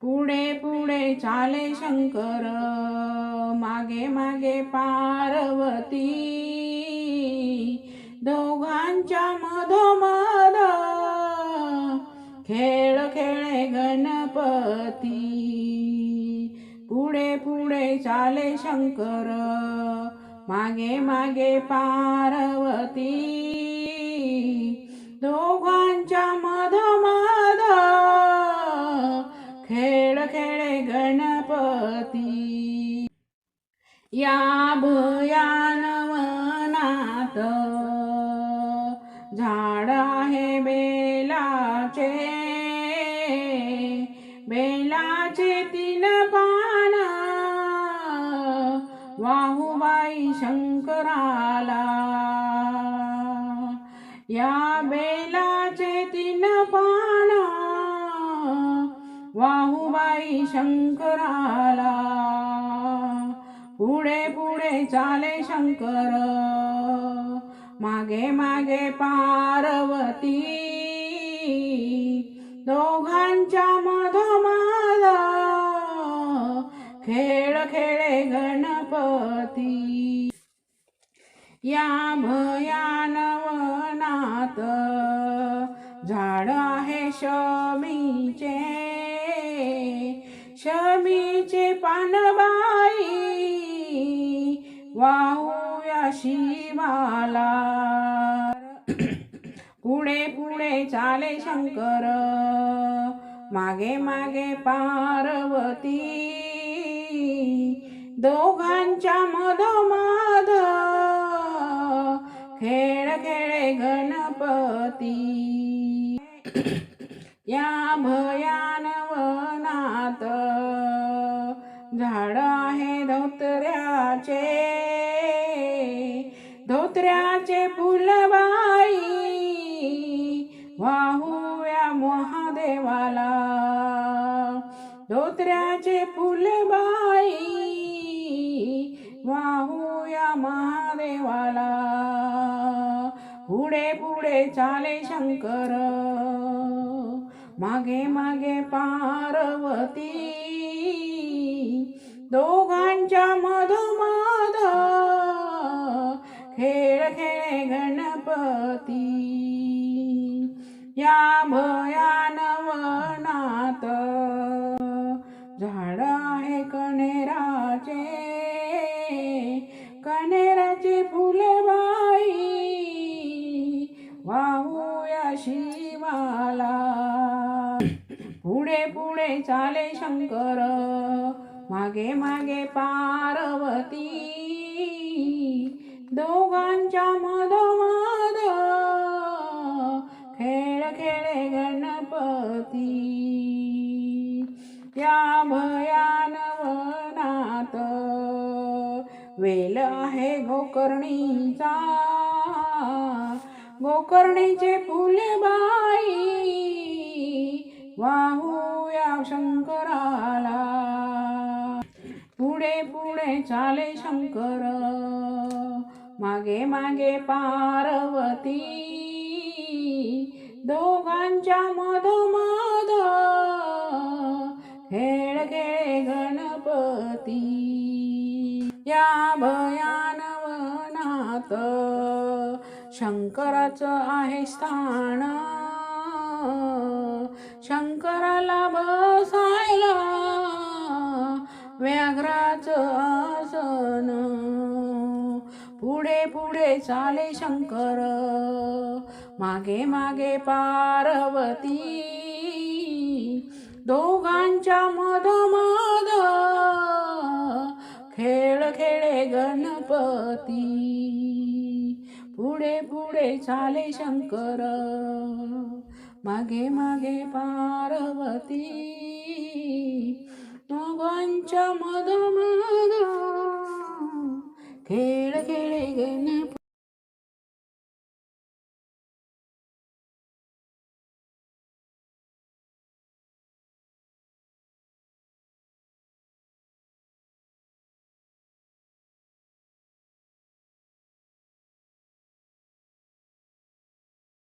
पुढे पुढे चाले शंकर मागे मागे पार्वती. दोघांच्या मधोमध खेळ खेळे गणपती. पुढे पुढे चाले शंकर मागे मागे पार्वती. दोघांच्या मधोमध या भयानवनात झाड आहे बेलाचे. बेलाचे तीन पान. वाहुबाई शंकराला. या बेलाचे तीन पान. वाहुबाई शंकराला. पुढे पुढे चाले शंकर. मागे मागे पार्वती. दोघांच्या मधोमध खेळ खेळे गणपती. या भयानवनात झाड आहे शमीचे. शमी वाहूया पुणे पुढे पुढे चाले शंकर. मागे मागे पार्वती. दोघांच्या मधोमध. खेळ खेळे गणपती. या भयानवनात झाड आहे धोतऱ्या. धोत्र्याचे फुलबाई वाहूया महादेवाला. पुढे पुढे चाले शंकर. मागे मागे पार्वती. दोघांच्या मधोमध खेळ खेळे गणपती. या भया अशी शिवाला. पुढे पुढे चाले शंकर. मागे मागे पार्वती. दोघांच्या मधोमध खेळ खेळे गणपती. या भयानवनात वेल आहे गोकर्णीचा गोकर्णीचे फुलबाई. वाहूया शंकराला. पुढे पुढे चाले शंकर. मागे मागे पार्वती. दोघांच्या मधोमध शंकराचं आहे स्थान. शंकराला बसायला व्याघ्राचं आसन. पुढे पुढे चाले शंकर. मागे मागे पार्वती. दोघांच्या मधोमध खेळ खेळे गणपती. पुढे पुढे चाले शंकर. मागे मागे पार्वती. दोघांच्या मधोमध. खेळ